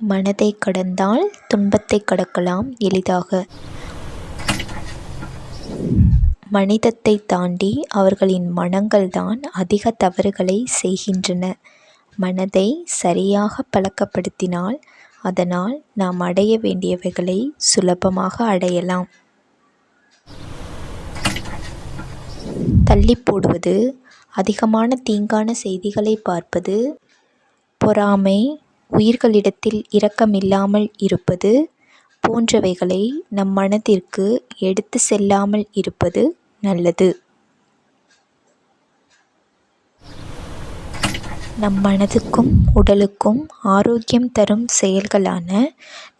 மனதை கடந்தால் துன்பத்தை கடக்கலாம் எளிதாக. மனிதத்தை தாண்டி அவர்களின் மனங்கள்தான் அதிக தவறுகளை செய்கின்றன. மனதை சரியாக பழக்கப்படுத்தினால் அதனால் நாம் அடைய வேண்டியவைகளை சுலபமாக அடையலாம். தள்ளி போடுவது அதிகமான தீங்கான செய்திகளை பார்ப்பது பொறாமை உயிர்களிடத்தில் இரக்கமில்லாமல் இருப்பது போன்றவைகளை நம் மனதிற்கு எடுத்து செல்லாமல் இருப்பது நல்லது. நம் மனதுக்கும் உடலுக்கும் ஆரோக்கியம் தரும் செயல்களான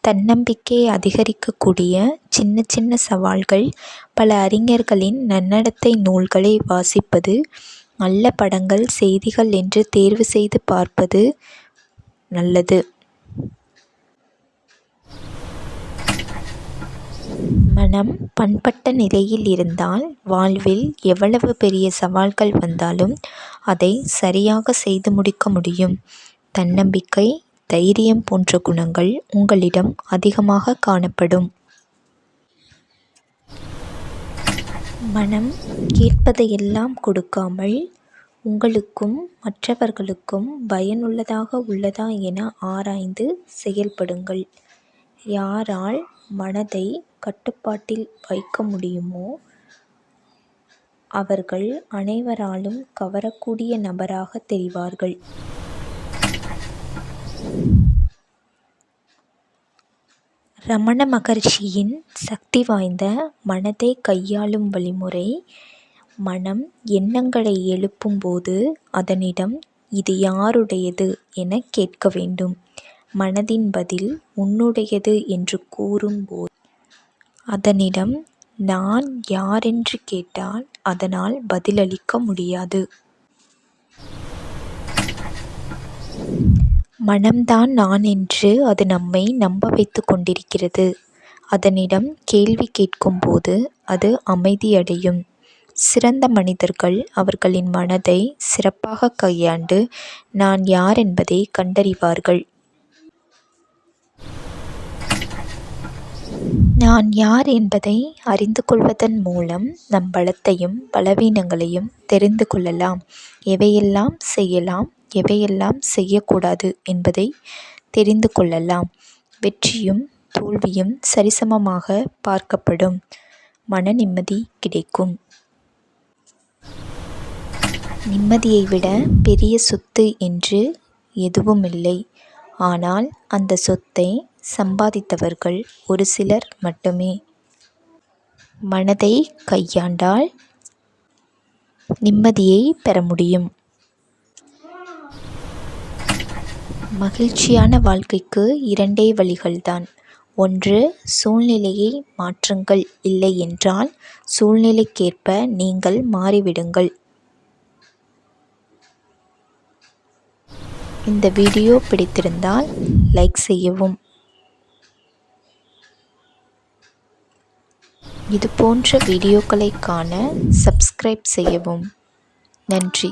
தன்னம்பிக்கை அதிகரிக்கக்கூடிய சின்ன சின்ன சவால்கள் பல அறிஞர்களின் நன்னடத்தை நூல்களை வாசிப்பது நல்ல படங்கள் செய்திகள் என்று தேர்வு செய்து பார்ப்பது நல்லது. மனம் பண்பட்ட நிலையில் இருந்தால் வாழ்வில் எவ்வளவு பெரிய சவால்கள் வந்தாலும் அதை சரியாக செய்து முடிக்க முடியும். தன்னம்பிக்கை தைரியம் போன்ற குணங்கள் உங்களிடம் அதிகமாக காணப்படும். மனம் கேட்பதையெல்லாம் கொடுக்காமல் உங்களுக்கும் மற்றவர்களுக்கும் பயனுள்ளதாக உள்ளதா என ஆராய்ந்து செயல்படுங்கள். யாரால் மனதை கட்டுப்பாட்டில் வைக்க முடியுமோ அவர்கள் அனைவராலும் கவரக்கூடிய நபராக தெரிவார்கள். ரமண மகரிஷியின் சக்தி வாய்ந்த மனதை கையாளும் வழிமுறை மனம் எண்ணங்களை எழுப்பும்போது அதனிடம் இது யாருடையது என கேட்க வேண்டும். மனதின் பதில் உன்னுடையது என்று கூறும்போது அதனிடம் நான் யாரென்று கேட்டால் அதனால் பதிலளிக்க முடியாது. மனம்தான் நான் என்று அது நம்மை நம்ப வைத்துக் கொண்டிருக்கிறது. அதனிடம் கேள்வி கேட்கும்போது அது அமைதியடையும். சிறந்த மனிதர்கள் அவர்களின் மனதை சிறப்பாக கையாண்டு நான் யார் என்பதை கண்டறிவார்கள். நான் யார் என்பதை அறிந்து கொள்வதன் மூலம் நம் பலத்தையும் பலவீனங்களையும் தெரிந்து கொள்ளலாம். எவையெல்லாம் செய்யலாம் எவையெல்லாம் செய்யக்கூடாது என்பதை தெரிந்து கொள்ளலாம். வெற்றியும் தோல்வியும் சரிசமமாக பார்க்கப்படும். மன நிம்மதி கிடைக்கும். நிம்மதியை விட பெரிய சொத்து என்று எதுவும் இல்லை ஆனால் அந்த சொத்தை சம்பாதித்தவர்கள் ஒரு சிலர் மட்டுமே. மனதை கையாண்டால் நிம்மதியை பெற முடியும். மகிழ்ச்சியான வாழ்க்கைக்கு இரண்டே வழிகள்தான். ஒன்று சூழ்நிலையை மாற்றுங்கள். இல்லை என்றால் சூழ்நிலைக்கேற்ப நீங்கள் மாறிவிடுங்கள். இந்த வீடியோ பிடித்திருந்தால் லைக் செய்யவும். இது போன்ற வீடியோக்களை காண சப்ஸ்கிரைப் செய்யவும். நன்றி.